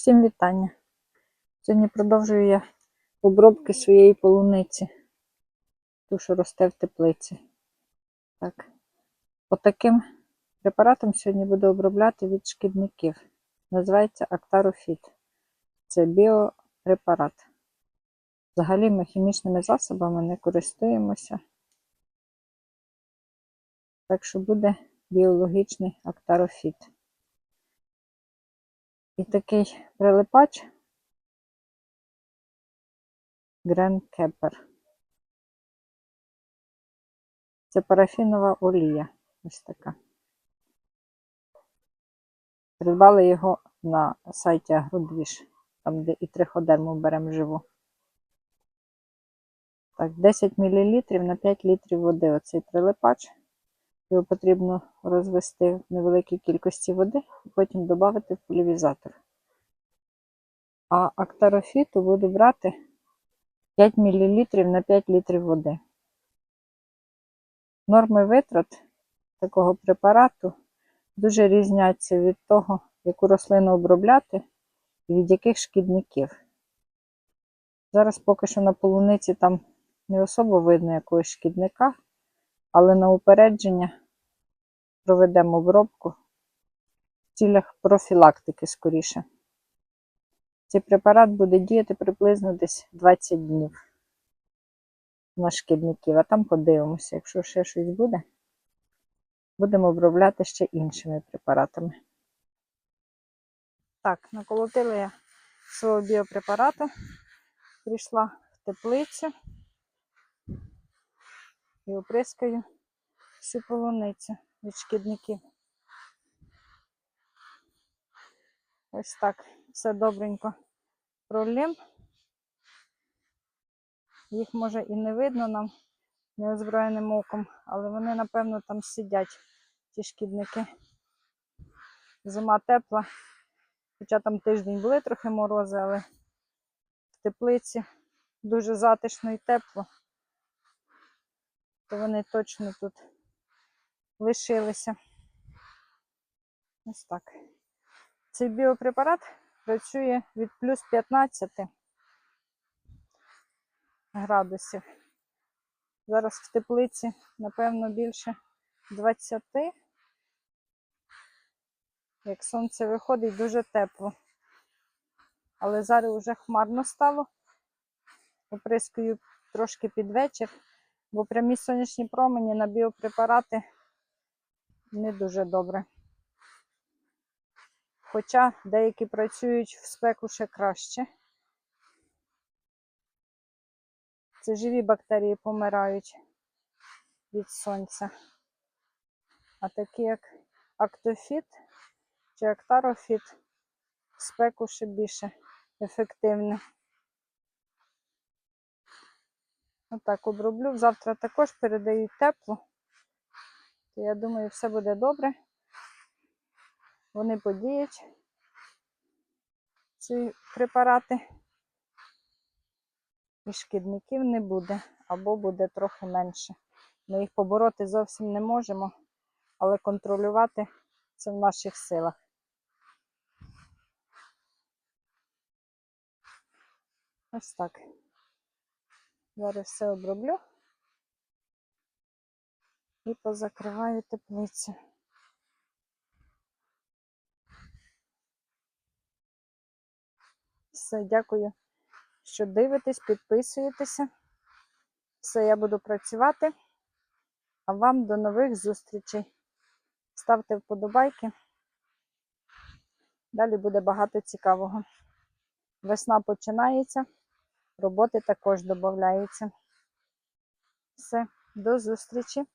Всім вітання. Сьогодні продовжую я обробки своєї полуниці, ту, що росте в теплиці. Так. Отаким препаратом сьогодні буду обробляти від шкідників. Називається Актарофіт. Це біопрепарат. Взагалі ми хімічними засобами не користуємося. Так що буде біологічний актарофіт. І такий прилипач Грен Кепер. Це парафінова олія. Ось така. Придбали його на сайті Агродвіж, там, де і триходерму беремо живу. Так, 10 мл на 5 літрів води. Оцей прилипач. Його потрібно розвести в невеликій кількості води і потім додати в полівізатор. А актарофіту буду брати 5 мл на 5 літрів води. Норми витрат такого препарату дуже різняться від того, яку рослину обробляти і від яких шкідників. Зараз поки що на полуниці там не особо видно якогось шкідника, але на упередження проведемо обробку в цілях профілактики скоріше. Цей препарат буде діяти приблизно десь 20 днів на шкідників, а там подивимося, якщо ще щось буде, будемо обробляти ще іншими препаратами. Так, наколотила я свого біопрепарату, прийшла в теплицю і оприскаю всю полуницю від шкідників. Ось так все добренько пролім. Їх може і не видно нам неозброєним оком, але вони, напевно, там сидять, ті шкідники. Зима тепла, хоча там тиждень були трохи морози, але в теплиці дуже затишно і тепло, то вони точно тут лишилися. Ось так. Цей біопрепарат працює від плюс 15 градусів. Зараз в теплиці, напевно, більше 20. Як сонце виходить, дуже тепло. Але зараз вже хмарно стало. Оприскую трошки під вечір, бо прямі сонячні промені на біопрепарати не дуже добре. Хоча деякі працюють в спеку ще краще. Це живі бактерії помирають від сонця. А такі як актофіт чи актарофіт, в спеку ще більше ефективне. Отак оброблю. Завтра також передають тепло. То я думаю, все буде добре. Вони подіють, ці препарати. І шкідників не буде, або буде трохи менше. Ми їх побороти зовсім не можемо, але контролювати це в наших силах. Ось так. Зараз все оброблю і позакриваю теплицю. Дякую, що дивитесь, підписуєтеся. Все, я буду працювати. А вам до нових зустрічей. Ставте вподобайки. Далі буде багато цікавого. Весна починається, роботи також додається. Все, до зустрічі!